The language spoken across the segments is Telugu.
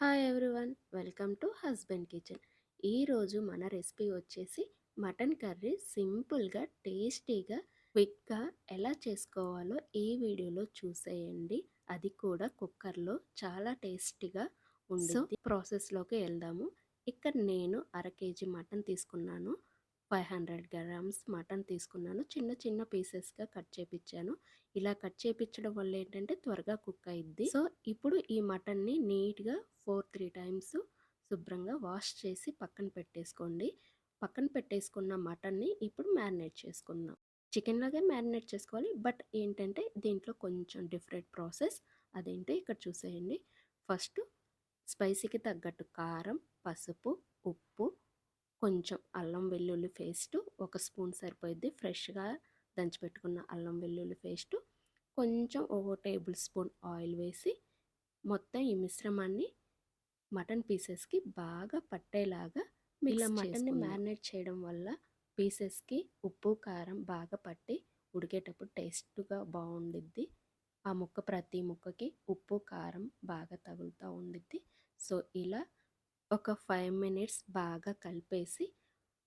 Hi everyone welcome to husband kitchen. ఈరోజు మన రెసిపీ వచ్చేసి మటన్ కర్రీ సింపుల్గా టేస్టీగా క్విక్గా ఎలా చేసుకోవాలో ఈ వీడియోలో చూసేయండి. అది కూడా కుక్కర్లో చాలా టేస్టీగా ఉంది ప్రాసెస్లోకి వెళ్దాము. ఇక్కడ నేను అర కేజీ మటన్ తీసుకున్నాను. ఫైవ్ హండ్రెడ్ గ్రామ్స్ మటన్ తీసుకున్నాను. చిన్న చిన్న పీసెస్గా కట్ చేపించాను ఇలా కట్ చేపించడం వల్ల ఏంటంటే త్వరగా కుక్ అయింది సో ఇప్పుడు ఈ మటన్ని నీట్గా ఫోర్ త్రీ టైమ్స్ శుభ్రంగా వాష్ చేసి పక్కన పెట్టేసుకోండి. పక్కన పెట్టేసుకున్న మటన్ని ఇప్పుడు మ్యారినేట్ చేసుకుందాం. చికెన్ లాగే మ్యారినేట్ చేసుకోవాలి. బట్ ఏంటంటే దీంట్లో కొంచెం డిఫరెంట్ ప్రాసెస్. అదేంటో ఇక్కడ చూసేయండి. ఫస్ట్ స్పైసీకి తగ్గట్టు కారం పసుపు కొంచెం అల్లం వెల్లుల్లి పేస్ట్ ఒక స్పూన్ సరిపోయిద్ది. ఫ్రెష్గా దంచిపెట్టుకున్న అల్లం వెల్లుల్లి పేస్ట్ కొంచెం ఒక టేబుల్ స్పూన్ ఆయిల్ వేసి మొత్తం ఈ మిశ్రమాన్ని మటన్ పీసెస్కి బాగా పట్టేలాగా ఇలా మటన్ని మ్యారినేట్ చేయడం వల్ల పీసెస్కి ఉప్పు కారం బాగా పట్టి ఉడికేటప్పుడు టేస్ట్గా బాగుండిద్ది. ఆ ముక్క ప్రతి ముక్కకి ఉప్పు కారం బాగా తగులుతూ ఉండిద్ది. సో ఇలా ఒక ఫైవ్ మినిట్స్ బాగా కలిపేసి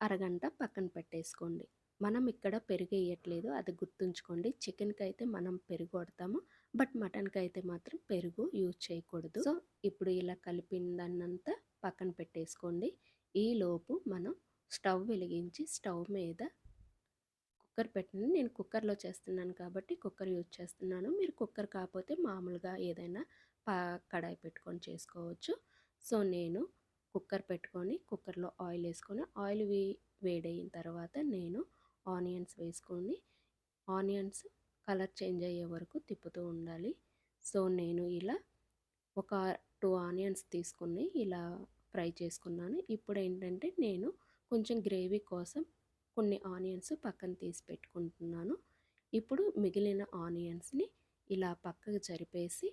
అరగంట పక్కన పెట్టేసుకోండి. మనం ఇక్కడ పెరుగు వేయట్లేదు అది గుర్తుంచుకోండి. చికెన్కి అయితే మనం పెరుగు కొడతాము బట్ మటన్కి అయితే మాత్రం పెరుగు యూజ్ చేయకూడదు. సో ఇప్పుడు ఇలా కలిపిందన్నంతా పక్కన పెట్టేసుకోండి. ఈలోపు మనం స్టవ్ వెలిగించి స్టవ్ మీద కుక్కర్ పెట్టింది నేను కుక్కర్లో చేస్తున్నాను కాబట్టి కుక్కర్ యూజ్ చేస్తున్నాను. మీరు కుక్కర్ కాకపోతే మామూలుగా ఏదైనా పా కడాయి పెట్టుకొని చేసుకోవచ్చు. సో నేను కుక్కర్ పెట్టుకొని కుక్కర్లో ఆయిల్ వేసుకొని ఆయిల్ వే వేడైన తర్వాత నేను ఆనియన్స్ వేసుకొని ఆనియన్స్ కలర్ చేంజ్ అయ్యే వరకు తిప్పుతూ ఉండాలి. సో నేను ఇలా ఒక టూ ఆనియన్స్ తీసుకుని ఇలా ఫ్రై చేసుకున్నాను. ఇప్పుడు ఏంటంటే నేను కొంచెం గ్రేవీ కోసం కొన్ని ఆనియన్స్ పక్కన తీసి పెట్టుకుంటున్నాను. ఇప్పుడు మిగిలిన ఆనియన్స్ని ఇలా పక్కకు జరిపేసి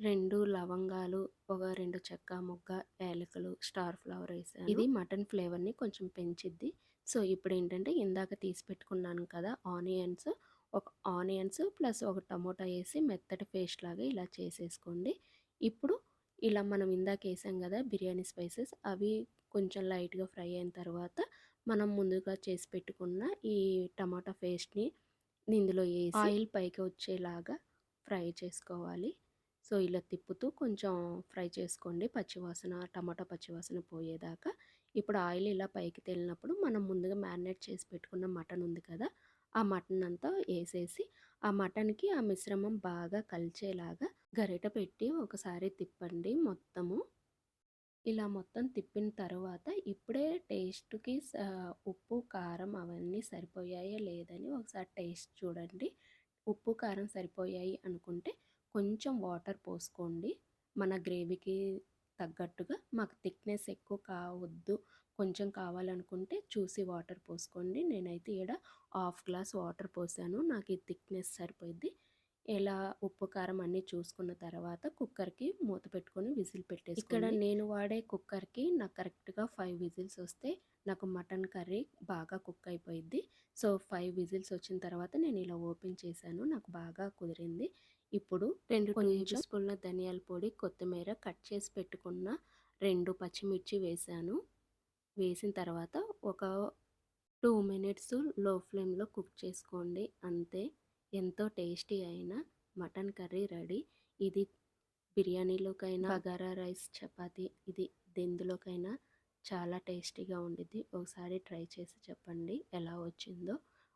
రెండు లవంగాలు ఒక రెండు చెక్క మొగ్గ యాలకులు స్టార్ ఫ్లవర్ వేసాను. ఇది మటన్ ఫ్లేవర్ని కొంచెం పెంచిద్ది. సో ఇప్పుడు ఏంటంటే ఇందాక తీసి పెట్టుకున్నాను కదా ఆనియన్స్ ఒక ఆనియన్స్ ప్లస్ ఒక టమోటా వేసి మెత్తటి పేస్ట్ లాగా ఇలా చేసేసుకోండి. ఇప్పుడు ఇలా మనం ఇందాక వేసాం కదా బిర్యానీ స్పైసెస్ అవి కొంచెం లైట్గా ఫ్రై అయిన తర్వాత మనం ముందుగా చేసి పెట్టుకున్న ఈ టమాటా పేస్ట్ని ఇందులో వేసి ఆయిల్ పైకి వచ్చేలాగా ఫ్రై చేసుకోవాలి. సో ఇలా తిప్పుతూ కొంచెం ఫ్రై చేసుకోండి. పచ్చివాసన టమాటా పచ్చివాసన పోయేదాకా. ఇప్పుడు ఆయిల్ ఇలా పైకి తేలినప్పుడు మనం ముందుగా మ్యారినేట్ చేసి పెట్టుకున్న మటన్ ఉంది కదా ఆ మటన్ అంతా వేసేసి ఆ మటన్కి ఆ మిశ్రమం బాగా కలిచేలాగా గరిట పెట్టి ఒకసారి తిప్పండి మొత్తము. ఇలా మొత్తం తిప్పిన తర్వాత ఇప్పుడే టేస్ట్కి ఉప్పు కారం అవన్నీ సరిపోయాయా లేదని ఒకసారి టేస్ట్ చూడండి. ఉప్పు కారం సరిపోయాయి అనుకుంటే కొంచెం వాటర్ పోసుకోండి. మన గ్రేవీకి తగ్గట్టుగా మాకు థిక్నెస్ ఎక్కువ కావద్దు. కొంచెం కావాలనుకుంటే చూసి వాటర్ పోసుకోండి. నేనైతే ఇక్కడ హాఫ్ గ్లాస్ వాటర్ పోసాను. నాకు ఈ థిక్నెస్ సరిపోయింది. ఇలా ఉప్పు కారం అన్నీ చూసుకున్న తర్వాత కుక్కర్కి మూత పెట్టుకొని విజిల్ పెట్టేసి ఇక్కడ నేను వాడే కుక్కర్కి నాకు కరెక్ట్గా ఫైవ్ విజిల్స్ వస్తే నాకు మటన్ కర్రీ బాగా కుక్ అయిపోయింది సో ఫైవ్ విజిల్స్ వచ్చిన తర్వాత నేను ఇలా ఓపెన్ చేశాను. నాకు బాగా కుదిరింది. ఇప్పుడు రెండు టేబుల్ స్పూన్ల ధనియాల పొడి కొత్తిమీర కట్ చేసి పెట్టుకున్న రెండు పచ్చిమిర్చి వేసాను. వేసిన తర్వాత ఒక టూ మినిట్స్లో ఫ్లేమ్లో కుక్ చేసుకోండి. అంతే. ఎంతో టేస్టీ అయిన మటన్ కర్రీ రెడీ. ఇది బిర్యానీలోకైనా బగారా రైస్ చపాతి ఇది దెందులోకైనా చాలా టేస్టీగా ఉండిద్ది. ఒకసారి ట్రై చేసి చెప్పండి ఎలా వచ్చిందో.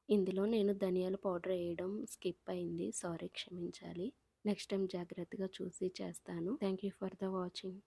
ఇందులో నేను ధనియాల పౌడర్ వేయడం స్కిప్ అయింది. సారీ క్షమించాలి. నెక్స్ట్ టైం జాగ్రత్తగా చూసి చేస్తాను. Thank you for the watching.